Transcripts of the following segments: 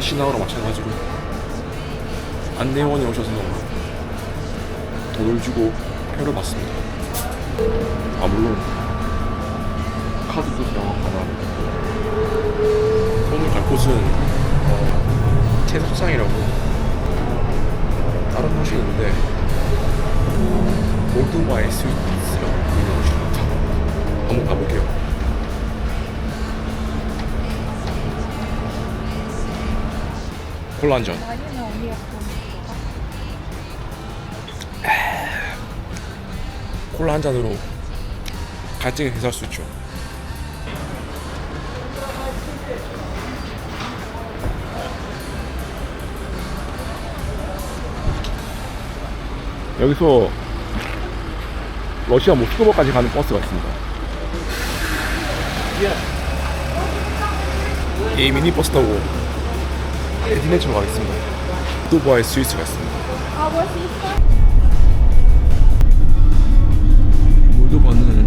키시나우랑 마찬가지로 안내원이 오셔서 돈을 주고 표를 받습니다. 아 물론 카드도 가능합니다. 오늘 갈 곳은 어, 채소상이라고 다른 곳이 있는데 몰도바의 스위트라고 있는 곳입니다. 한번 가볼게요. 언니가 콜라 한 잔으로 갈증을 해소할 수 있죠. 여기서 러시아 모스크바까지 가는 버스가 있습니다. 이 미니버스 타고 에디네처로 가겠습니다. 두바의 스위스가 있습니다. 가볼수 있어? 몰도바는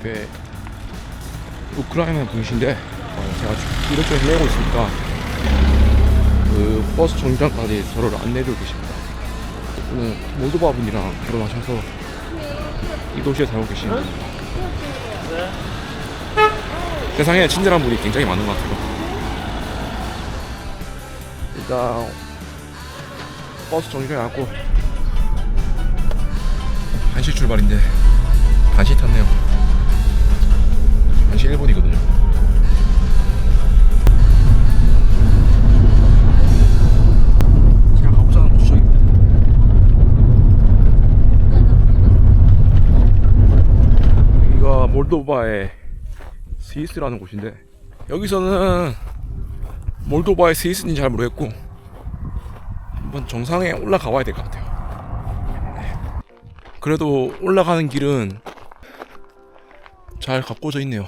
이 앞에 우크라이나 분이신데 어, 제가 이렇게 헤매고 있으니까 그 버스 정류장까지 저를 안내해주고 계십니다. 오늘 몰도바 분이랑 결혼하셔서 이 도시에 살고 계시는 분입니다. 세상에 친절한 분이 굉장히 많은 것 같아요. 일단 버스 정류장에 왔고 1시 출발인데 1시 탔네요. 몰도바의 스위스라는 곳인데 여기서는 몰도바의 스위스인지 잘 모르겠고 한번 정상에 올라가 봐야 될 것 같아요. 네. 그래도 올라가는 길은 잘 가꿔져 있네요.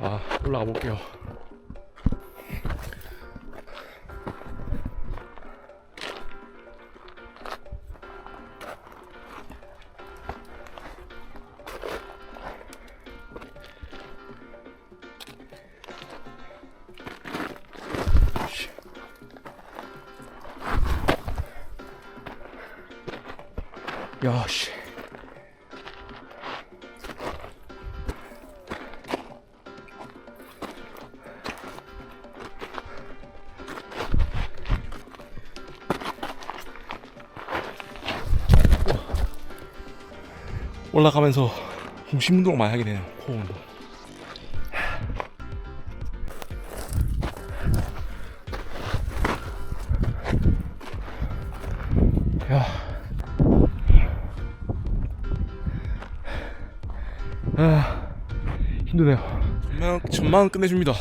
아 올라가 볼게요. 야, 씨. 올라가면서 중심 운동 많이 하게 되네요. 코 운동. 아, 힘드네요. 천만 원 끝내줍니다.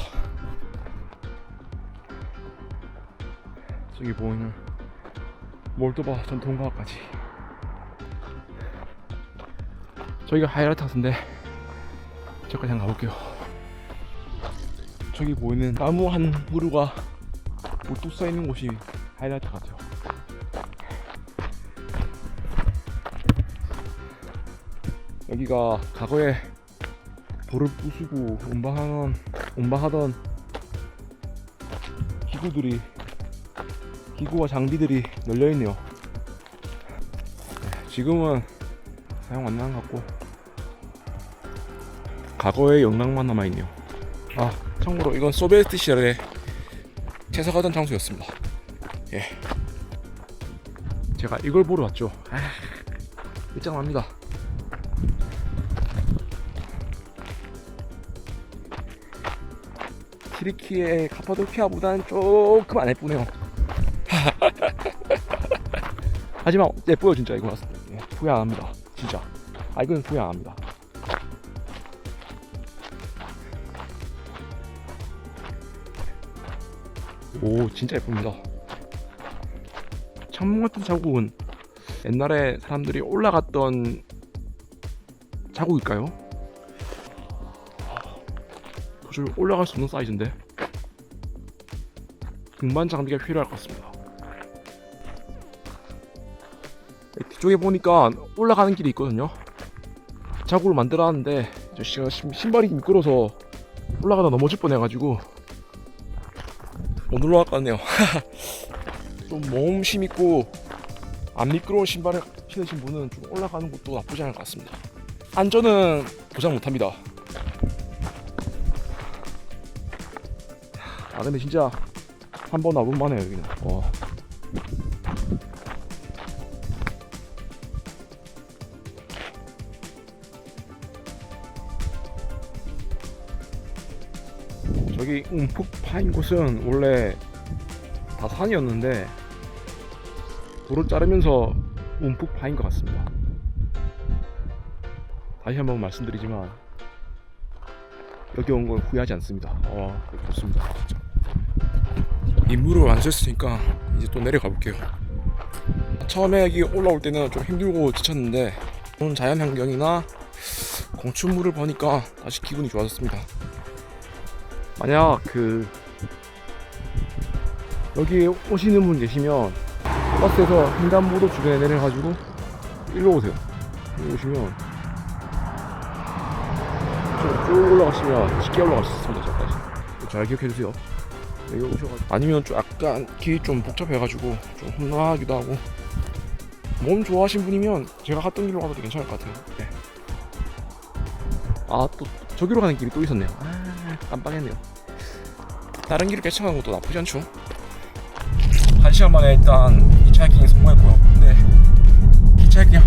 저기 보이는 몰도바 전통과학까지. 저기가 하이라이트 같은데 저까지 한번 가볼게요. 저기 보이는 나무 한 그루가 우뚝 서 있는 곳이 하이라이트 같아요. 여기가 과거에 돌을 부수고 운반하던 운반하던 기구들이 기구와 장비들이 널려 있네요. 네, 지금은 사용 안 나는 것 같고 과거의 영락만 남아 있네요. 아 참고로 이건 소비에트 시절에 채석하던 장소였습니다. 예. 제가 이걸 보러 왔죠. 아, 일장합니다. 키리키의 카파도키아보다는 조금 안 예쁘네요. 하지만 예뻐요 진짜. 이거 봤을 때. 예, 후회 안 합니다. 진짜. 아 이건 후회 안 합니다. 오 진짜 예쁩니다. 창문 같은 자국은 옛날에 사람들이 올라갔던 자국일까요? 도저히 올라갈 수 없는 사이즈인데 등반 장비가 필요할 것 같습니다. 뒤쪽에 보니까 올라가는 길이 있거든요. 자국을 만들어놨는데 신발이 미끄러서 올라가다 넘어질 뻔해가지고 못 올라갈 것 같네요. 좀 몸심 있고 안 미끄러운 신발을 신으신 분은 좀 올라가는 것도 나쁘지 않을 것 같습니다. 안전은 보장 못합니다. 아 근데 진짜 한 번 와본 만 해요 여기는. 와. 저기 움푹 파인 곳은 원래 다 산이었는데 돌을 자르면서 움푹 파인 것 같습니다. 다시 한번 말씀드리지만 여기 온 걸 후회하지 않습니다. 와 좋습니다. 인물을 완수했으니까 이제 또 내려가 볼게요. 처음에 여기 올라올 때는 좀 힘들고 지쳤는데 오늘 자연 환경이나 공춘물을 보니까 다시 기분이 좋아졌습니다. 만약 그 여기 오시는 분 계시면 버스에서 횡단보도 주변에 내려가지고 일로 오세요. 일로 오시면 쭉- 쭉 올라가시면 쉽게 올라갈 수 있습니다. 저까지 잘 기억해 주세요. 여기 오셔가지고 아니면 좀 약간 길이 좀 복잡해가지고 좀 험난하기도 하고 몸 좋아하신 분이면 제가 갔던 길로 가도 괜찮을 것 같아요. 네. 아또 저기로 가는 길이 또 있었네요. 아 깜빡했네요. 다른 길을 개척한 것도 나쁘지 않죠. 한 시간 만에 일단 히치하이킹 성공했고요. 근데 히치하이킹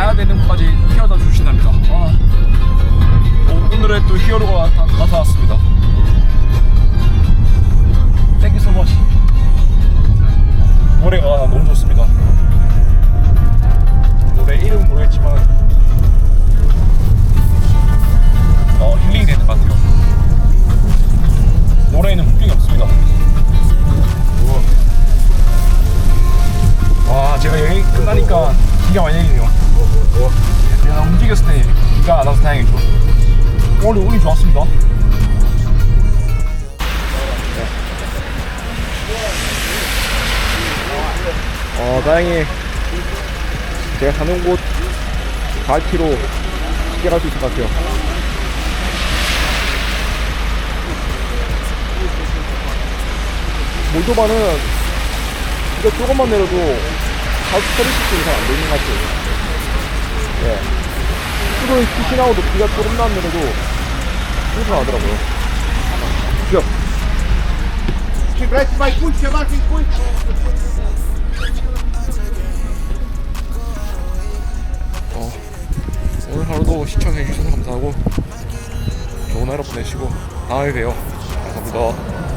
가 가야 되는 곳까지 태워다 주신답니다. 아, 오, 오늘의 또 히어로가 나- 나타났습니다. So much. 노래가 너무 좋습니다. 노래 이름은 모르겠지만 오늘 운이 좋았습니다. 어, 다행히 제가 사는 곳 4km 쉽게 갈 수 있을 것 같아요. 몰도바는 이거 조금만 내려도 하우스 30분 이상 안 되는 것 같아요. 예. 내려도 충분하더라고요. 쭉. Przegrać Mike, pójdźcie, Marcin, pójdź! 어, 오늘 하루도 시청해주셔서 감사하고 좋은 하루 보내시고 다음에 봬요. 감사합니다.